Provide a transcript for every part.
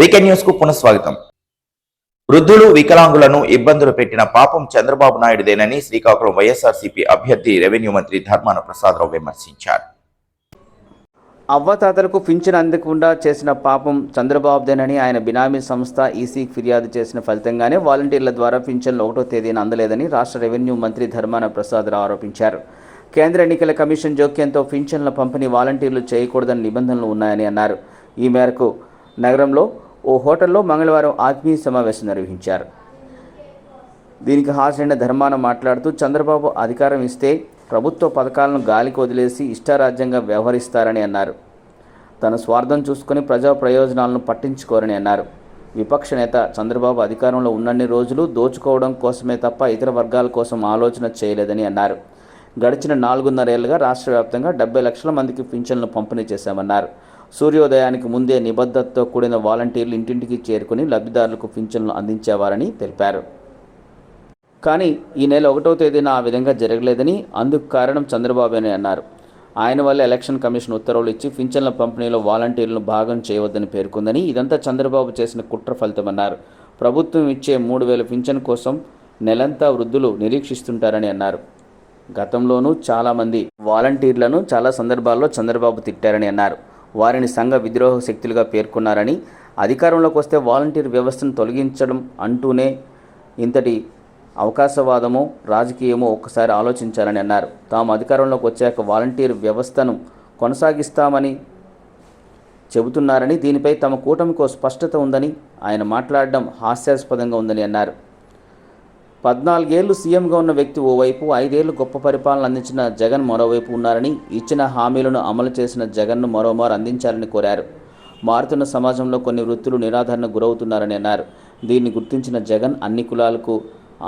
Weekend న్యూస్కు పునఃస్వాగతం. వృద్ధులు వికలాంగులను ఇబ్బందులు పెట్టిన పాపం చంద్రబాబు నాయుడుదేనని శ్రీకాకుళం వైఎస్ఆర్సీపీ అభ్యర్థి రెవెన్యూ మంత్రి ధర్మాన ప్రసాదరావు విమర్శించారు. అవ్వతాతలకు పింఛన్ అందకుండా చేసిన పాపం చంద్రబాబుదేనని ఆయన బినామీ సంస్థ ఈసీకి ఫిర్యాదు చేసిన ఫలితంగానే వాలంటీర్ల ద్వారా పింఛన్లు ఒకటో తేదీన అందలేదని రాష్ట్ర రెవెన్యూ మంత్రి ధర్మాన ప్రసాదరావు ఆరోపించారు. కేంద్ర ఎన్నికల కమిషన్ జోక్యంతో పింఛన్ల పంపిణీ వాలంటీర్లు చేయకూడదని నిబంధనలు ఉన్నాయని అన్నారు. ఈ మేరకు నగరంలో ఓ హోటల్లో మంగళవారం ఆత్మీయ సమావేశం నిర్వహించారు. దీనికి హాజరైన ధర్మాన మాట్లాడుతూ చంద్రబాబు అధికారం ఇస్తే ప్రభుత్వ పథకాలను గాలికి వదిలేసి ఇష్టారాజ్యంగా వ్యవహరిస్తారని అన్నారు. తన స్వార్థం చూసుకొని ప్రజా ప్రయోజనాలను పట్టించుకోరని అన్నారు. విపక్ష నేత చంద్రబాబు అధికారంలో ఉన్నన్ని రోజులు దోచుకోవడం కోసమే తప్ప ఇతర వర్గాల కోసం ఆలోచన చేయలేదని అన్నారు. గడిచిన నాలుగున్నరేళ్ళుగా రాష్ట్ర వ్యాప్తంగా డెబ్బై లక్షల మందికి పింఛన్లు పంపిణీ చేశామన్నారు. సూర్యోదయానికి ముందే నిబద్ధతతో కూడిన వాలంటీర్లు ఇంటింటికి చేరుకుని లబ్ధిదారులకు పింఛన్లు అందించేవారని తెలిపారు. కానీ ఈ నెల ఒకటో తేదీన ఆ విధంగా జరగలేదని అందుకు కారణం చంద్రబాబు అని అన్నారు. ఆయన వల్ల ఎలక్షన్ కమిషన్ ఉత్తర్వులు ఇచ్చి పింఛన్ల పంపిణీలో వాలంటీర్లను భాగం చేయవద్దని పేర్కొందని ఇదంతా చంద్రబాబు చేసిన కుట్ర ఫలితమన్నారు ప్రభుత్వం ఇచ్చే మూడు వేల పింఛన్ కోసం నెలంతా వృద్ధులు నిరీక్షిస్తుంటారని అన్నారు. గతంలోనూ చాలామంది వాలంటీర్లను చాలా సందర్భాల్లో చంద్రబాబు తిట్టారని అన్నారు. వారిని సంఘ విద్రోహ శక్తులుగా పేర్కొన్నారని అధికారంలోకి వస్తే వాలంటీర్ వ్యవస్థను తొలగించడం అంటూనే ఇంతటి అవకాశవాదము రాజకీయమో ఒక్కసారి ఆలోచించాలని అన్నారు. తాము అధికారంలోకి వచ్చాక వాలంటీర్ వ్యవస్థను కొనసాగిస్తామని చెబుతున్నారని దీనిపై తమ కూటమికో స్పష్టత ఉందని ఆయన మాట్లాడడం హాస్యాస్పదంగా ఉందని అన్నారు. పద్నాలుగేళ్ళు సీఎంగా ఉన్న వ్యక్తి ఓవైపు ఐదేళ్ళు గొప్ప పరిపాలన అందించిన జగన్ మరోవైపు ఉన్నారని ఇచ్చిన హామీలను అమలు చేసిన జగన్ను మరోమారు అందించాలని కోరారు. మారుతున్న సమాజంలో కొన్ని వృత్తులు నిరాదరణ గురవుతున్నారని అన్నారు. దీన్ని గుర్తించిన జగన్ అన్ని కులాలకు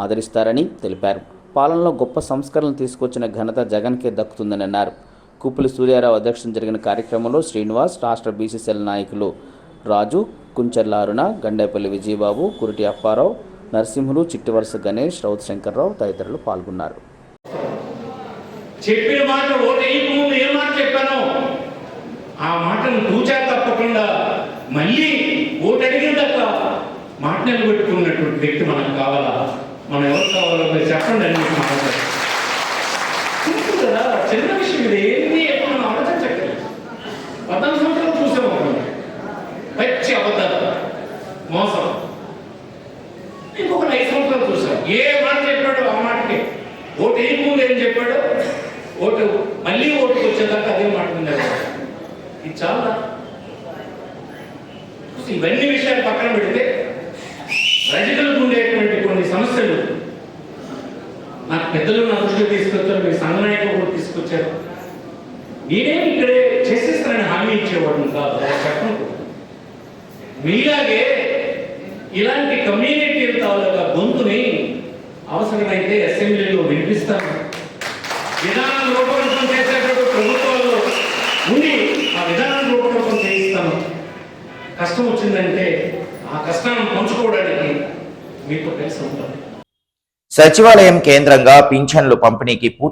ఆదరిస్తారని తెలిపారు. పాలనలో గొప్ప సంస్కరణలు తీసుకొచ్చిన ఘనత జగన్కే దక్కుతుందని అన్నారు. కుప్పులి సూర్యారావు అధ్యక్షతన జరిగిన కార్యక్రమంలో శ్రీనివాస్ రాష్ట్ర బీసీసీఎల్ నాయకులు రాజు కుంచెర్ల అరుణ గండేపల్లి విజయబాబు కురిటి అప్పారావు నరసింహులు చిట్టివరస గణేష్ రౌత్ శంకర్రావు తదితరులు పాల్గొన్నారు. చెప్పిన మాట ఓటేయక ముందు ఏ మాట చెప్పానో? ఆ మాటను తూచా తప్పకుండా మళ్ళీ ఓటు తప్ప మాట నిలబెట్టుకున్నటువంటి వ్యక్తి మనకు కావాలా? మనం ఎవరు కావాలో మీరు చెప్పండి అని చెప్పి కదా చిన్న విషయం ఇది ఏంటి ఎప్పుడు మనం ఆలోచించక్కర్లేదు పద్నాలుగు సంవత్సరాలు చూసాము మనం పచ్చి అబద్ధాలు మోసం ఇంకొక ఐదు సంవత్సరాలు చూసాం ఏ మాట చెప్పాడో ఆ మాటకి ఓటు వేయక ముందు ఏం చెప్పాడో ఓటు మళ్ళీ ఓటుకు వచ్చేదాకా అదే మాట మీద నిలబడ్డాడు. ఇది చాలా ఇవన్నీ విషయాలు పక్కన పెడితే రజకులకు ఉండేటువంటి కొన్ని సమస్యలు నాకు పెద్దలు నా దృష్టికి తీసుకొచ్చారు మీ సంఘనాయకులు కూడా తీసుకొచ్చారు. నేనేమి ఇక్కడే చేసేస్తానని హామీ ఇచ్చేవాడు కాదు అలా చెప్పను మీలాగే ఇలాంటి కమ్యూనిటీల తాలూకా గొంతుని అవసరమైతే అసెంబ్లీలో వినిపిస్తాను. విధానం రూపకల్పన చేసేటప్పుడు ప్రభుత్వాలు ఉండి ఆ విధానం రూపకల్పన చేయిస్తాను కష్టం వచ్చిందంటే ఆ కష్టాన్ని పంచుకోవడానికి మీకు కలిసి ఉంటుంది సచివాలయం కేంద్రంగా పింఛన్లు పంపిణీకి పూర్తి